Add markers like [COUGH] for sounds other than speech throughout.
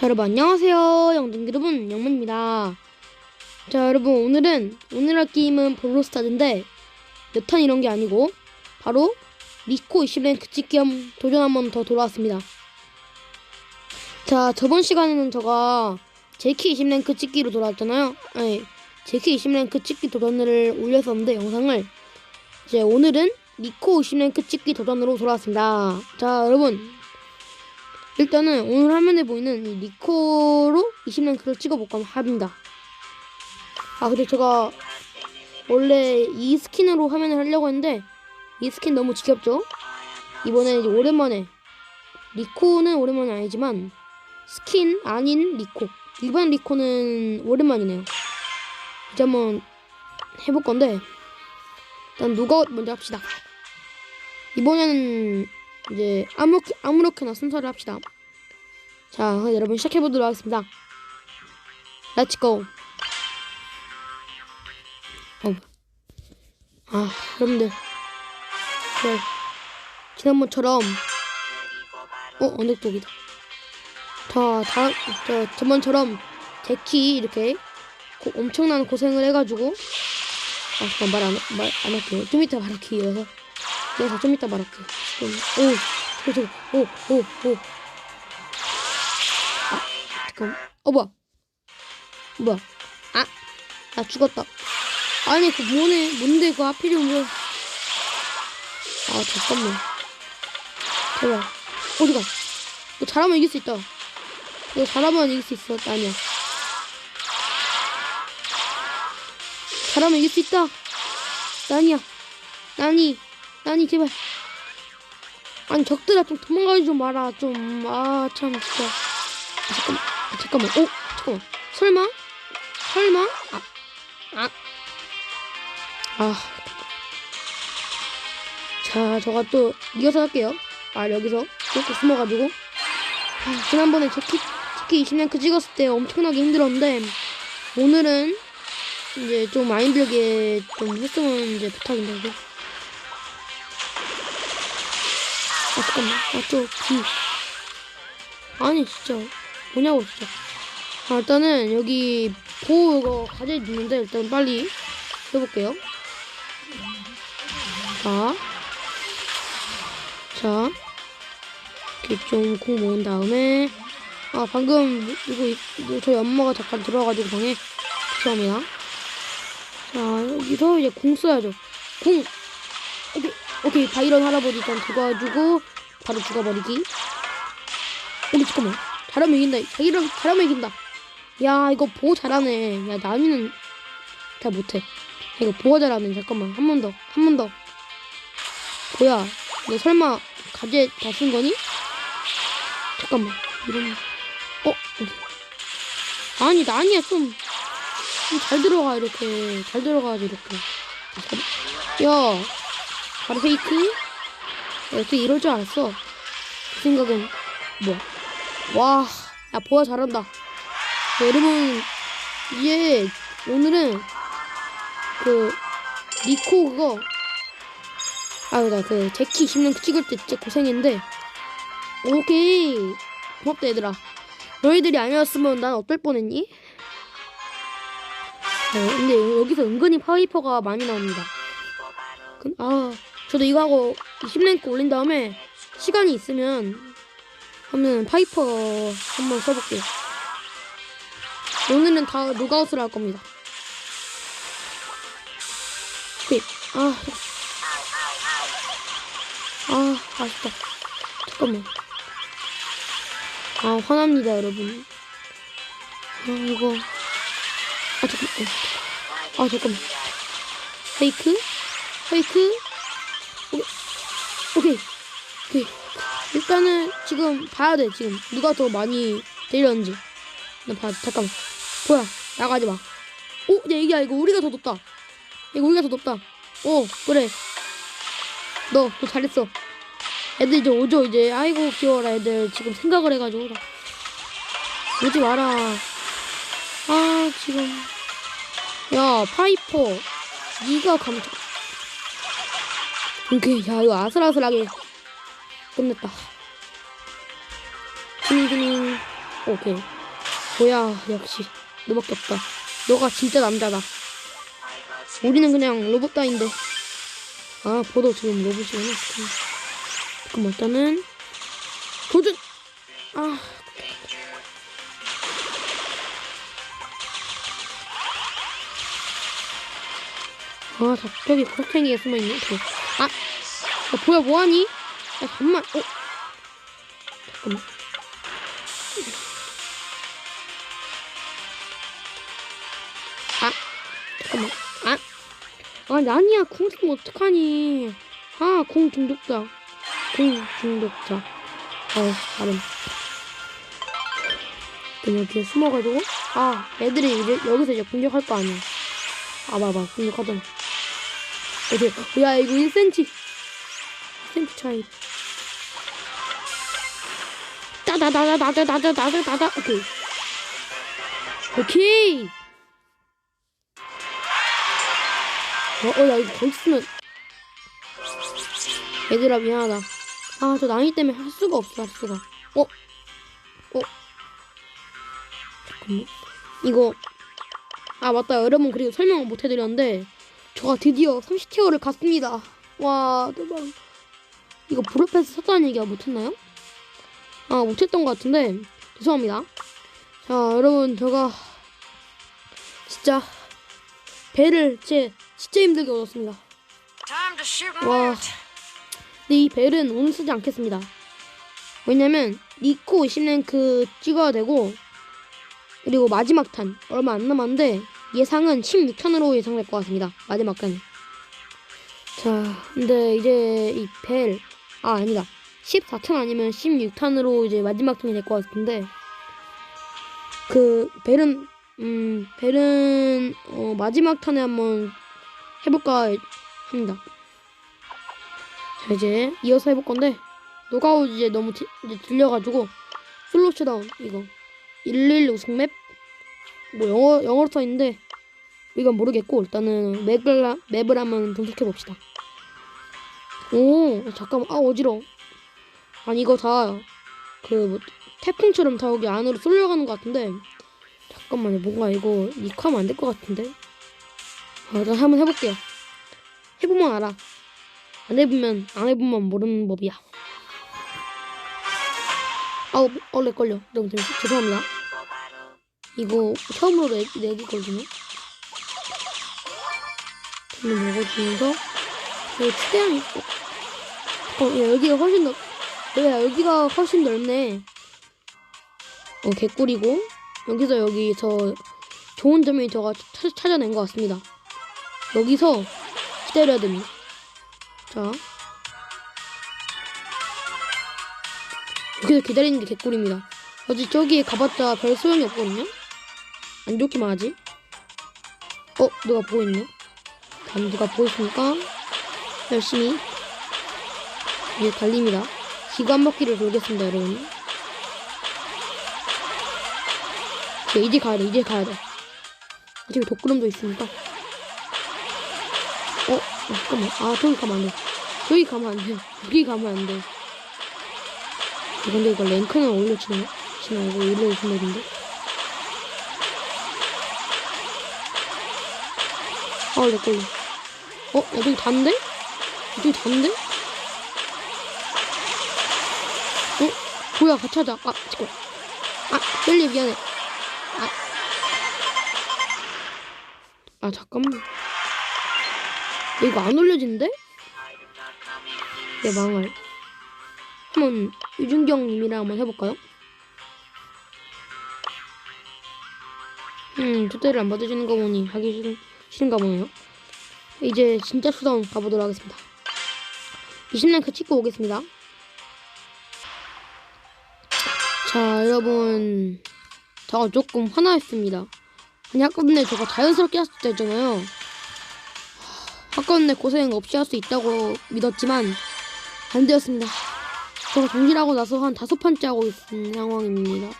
자 여러분 안녕하세요. 영등 여러분 영문입니다. 자 여러분 오늘은 오늘 할 게임은 볼로스타드인데 몇탄 이런 게 아니고 바로 리코 20랭크 찍기 한 도전 한 번 더 돌아왔습니다. 자 저번 시간에는 제가 제키 20랭크 찍기로 돌아왔잖아요. 네 제키 20랭크 찍기 도전을 올렸었는데 영상을 이제 오늘은 리코 50랭크 찍기 도전으로 돌아왔습니다. 자 여러분 일단은 오늘 화면에 보이는 이 리코로 20랭크를 찍어볼까 합니다. 아 근데 제가 원래 이 스킨으로 화면을 하려고 했는데 이 스킨 너무 지겹죠? 이번에 오랜만에 리코는 오랜만이 아니지만 스킨 아닌 리코 일반 리코는 오랜만이네요. 이제 한번 해볼 건데 일단 누가 먼저 합시다. 이번에는 이제 아무렇게, 아무렇게나 순서를 합시다. 자, 여러분 시작해보도록 하겠습니다. 고! 어. 아, 여러분들. 네. 지난번처럼, 어, 언덕독이다. 자, 다음, 저, 저번처럼, 제키, 이렇게, 고, 엄청난 고생을 해가지고, 아, 잠깐 말 안, 말 안 할게요. 좀 이따 말할게요. 이어서. 이어서 좀 이따 말할게요. 오, 오, 오, 오. 아, 잠깐. 어, 뭐야. 뭐야. 아, 나 죽었다. 아니, 그 뭐네, 뭔데, 그 하필이면 뭐. 아, 잠깐만. 제발. 어디가? 너 잘하면 이길 수 있다. 너 잘하면 이길 수 있어. 나 아니야. 잘하면 이길 수 있다. 나 아니야. 나니, 나니, 제발. 아니, 적들아, 좀 도망가지 좀 마라. 좀, 아, 참, 진짜. 아, 잠깐만, 아, 잠깐만. 오, 잠깐만. 설마? 설마? 아, 아. 아. 자, 저가 또 이어서 할게요. 아, 여기서 이렇게 숨어가지고. 아, 지난번에 제키, 제키 20랭크 찍었을 때 엄청나게 힘들었는데, 오늘은 이제 좀 많이 힘들게 좀 했으면 이제 부탁인데. 아, 잠깐만. 아, 저, 비. 아니, 진짜. 뭐냐고, 진짜. 아, 일단은 여기 보호 이거 과제 있는데, 일단 빨리 해볼게요. 자. 자. 이렇게 좀콩 모은 다음에. 아, 방금, 이거, 이거 저희 엄마가 잠깐 들어와가지고 방에. 죄송합니다. 자, 여기서 이제 공 써야죠. 공! 오케이, 오케이. 바이런 할아버지 일단 죽어가지고, 바로 죽어버리기. 오리, 잠깐만. 잘하면 이긴다. 자기랑 잘하면 이긴다. 야, 이거 보호 잘하네. 야, 나미는 잘 못해. 이거 보호 잘하네. 잠깐만. 한 번 더. 한 번 더. 뭐야. 너 설마 가재 다 쓴 거니? 잠깐만. 이런. 어? 아니, 나 아니야. 좀. 좀 잘 들어가, 이렇게. 잘 들어가야지, 이렇게. 야. 바로 페이크? 야, 어떻게 이럴 줄 알았어? 그 생각은, 뭐야. 와, 야, 보아 잘한다. 자, 여러분, 이제, 오늘은, 그, 니코 그거, 아, 나 그, 제키 20년 찍을 때 진짜 고생했는데, 오케이. 고맙다, 얘들아. 너희들이 아니었으면 난 어떨 뻔했니? 네, 근데 여기서 은근히 파이퍼가 많이 나옵니다. 그, 아, 저도 이거 하고 20랭크 올린 다음에, 시간이 있으면, 하면 파이퍼 한번 써볼게요. 오늘은 다 로그아웃을 할 겁니다. 아, 아, 아쉽다. 잠깐만. 아, 화납니다, 여러분. 아, 이거. 아, 잠깐만. 어. 아, 잠깐만. 페이크? 페이크? 일단은 지금 봐야 돼 지금. 누가 더 많이 때렸는지. 나 봐, 잠깐만. 뭐야 나가지 마. 오, 야 이게 이거 우리가 더 높다. 이거 우리가 더 높다. 오 그래. 너 너 잘했어. 애들 이제 오죠 이제. 아이고 귀여워라 애들. 지금 생각을 해가지고. 오지 마라. 아 지금. 야 파이퍼. 네가 감정 오케이 야 이거 아슬아슬하게 끝냈다. 드닝드닝. 오케이. 뭐야, 역시. 너밖에 없다. 너가 진짜 남자다. 우리는 그냥 로봇 따인데. 아, 보도 지금 로봇이구나. 잠깐만, 일단은. 도전! 아. 아, 저기 고탱이에 숨어있네. 아, 야, 뭐야, 뭐하니? 야, 잠깐만, 어? 잠깐만. 아, 잠깐만. 아, 아, 아니야. 궁 쓰면 어떡하니. 아, 궁 중독자. 궁 중독자. 어, 발음. 그냥 이렇게 숨어가지고. 아, 애들이 이제 여기서 이제 공격할 거 아니야. 아, 봐봐. 공격하잖아. 어디, 야, 이거 1cm. 1cm 차이. 따다다다다다다다다다다. 오케이. 오케이. 어, 어, 야, 이거 쓰면. 얘들아, 미안하다. 아, 저 난이 때문에 할 수가 없어, 할 수가. 어? 어? 잠깐만. 이거. 아, 맞다. 여러분, 그리고 설명을 못 해드렸는데, 저가 드디어 30티어를 갔습니다. 와, 대박. 이거 브로패스 샀다는 얘기가 못했나요? 아, 못했던 것 같은데, 죄송합니다. 자, 여러분, 제가, 진짜, 배를 제 진짜 힘들게 얻었습니다. 와. 근데 이 벨은 오늘 쓰지 않겠습니다. 왜냐면 니코 20랭크 찍어야 되고 그리고 마지막 탄 얼마 안 남았는데 예상은 16탄으로 예상될 것 같습니다. 마지막 탄. 자, 근데 이제 이 벨, 아 아니다. 14탄 아니면 16탄으로 이제 마지막 탄이 될 것 같은데 그 벨은 음 벨은 어, 마지막 탄에 한번 해볼까 합니다. 자 이제 이어서 해볼 건데 노가웃 이제 너무 지- 이제 들려가지고 솔로 슈다운 이거 111 우승맵 뭐 영어 영어로 써 있는데 이건 모르겠고 일단은 맵을 하- 맵을 한번 분석해 봅시다. 오 잠깐만 아 어지러. 아니 이거 다 그 뭐 태풍처럼 다 여기 안으로 쏠려가는 것 같은데 잠깐만요 뭔가 이거 이크하면 안 될 것 같은데. 아, 일단 한번 해볼게요. 해보면 알아. 안 해보면 안 해보면 모르는 법이야. 아우 얼레 걸려. 너무 죄- 죄송합니다. 이거 처음으로 내, 내기거든요. 저는 먹어주면서 여기 최대한. 어, 야, 여기가 훨씬 넓. 야, 여기가 훨씬 넓네. 어, 개꿀이고 여기서 여기서 좋은 점이 저가 찾, 찾아낸 것 같습니다. 여기서 기다려야 됩니다. 자. 여기서 기다리는 게 개꿀입니다. 어제 저기에 가봤자 별 소용이 없거든요? 안 좋기만 하지? 어, 누가 보고 있네? 다음 누가 보고 있으니까 열심히 이제 달립니다. 한 바퀴를 돌겠습니다, 여러분. 이제, 이제 가야 돼, 이제 가야 돼. 어차피 독구름도 있으니까. 어, 어, 잠깐만. 아, 저기 가면 안 돼. 저기 가면 안 돼. [LAUGHS] 여기 가면 안 돼. 아, 근데 이거 랭크는 올려치나? 지나 이거 올려주신 맵인데? 아, 내 걸려. 어, 야, 저기 단데? 저기 단데? 어? 뭐야, 같이 하자. 아, 잠깐. 아, 멜리 미안해. 아. 아, 잠깐만. 야, 이거 안 올려진대? 내 망할. 한번 유준경님이랑 한번 해볼까요? 음, 초대를 안 받아주는 거 보니 하기 싫은, 싫은가 보네요. 이제 진짜 수다운 가보도록 하겠습니다. 20랭크 찍고 오겠습니다. 자, 여러분. 제가 조금 화나했습니다. 아니, 아까 전에 저가 자연스럽게 할 수 있다 했잖아요. 아까 전에 고생 없이 할 수 있다고 믿었지만, 안 되었습니다. 제가 정지하고 나서 한 다섯 판째 하고 있는 상황입니다.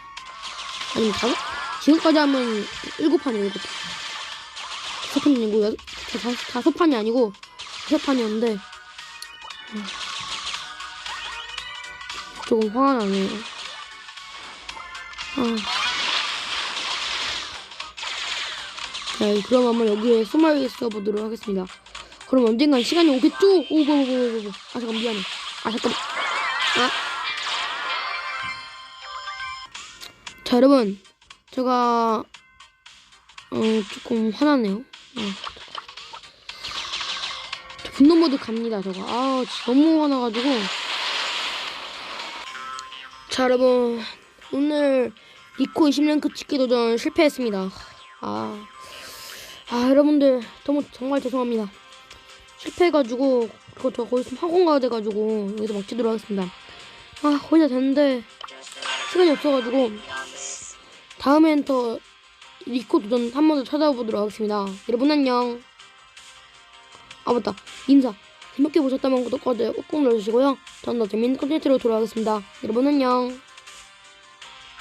아니, 다섯? 지금까지 하면 일곱 판이에요, 일곱 판. 다섯 판이 아니고, 여, 저 다섯, 다섯 판이 아니고, 다섯 판이었는데, 음. 조금 화가 나네요. 아. 자, 그럼 한번 여기에 숨어 있어 보도록 하겠습니다. 그럼 언젠간 시간이 오겠죠? 오, 뭐, 뭐, 뭐, 뭐, 뭐. 아, 잠깐, 미안해. 아, 잠깐. 아. 자, 여러분. 제가, 어, 조금 화나네요. 어. 저 분노 모드 갑니다, 저거. 아, 너무 화나가지고. 자, 여러분. 오늘 리코 20랭크 찍기 도전 실패했습니다. 아. 아, 여러분들. 너무 정말 죄송합니다. 실패해가지고, 그거 저 거기서 학원 가야 돼가지고, 여기서 막치도록 하겠습니다. 아, 거의 다 됐는데, 시간이 없어가지고, 다음엔 더 리코 도전 한 번 더 찾아보도록 하겠습니다. 여러분 안녕. 아 맞다 인사. 재밌게 보셨다면 구독과 좋아요 꾹꾹 눌러주시고요. 저는 더 재밌는 콘텐츠로 돌아오겠습니다. 여러분 안녕.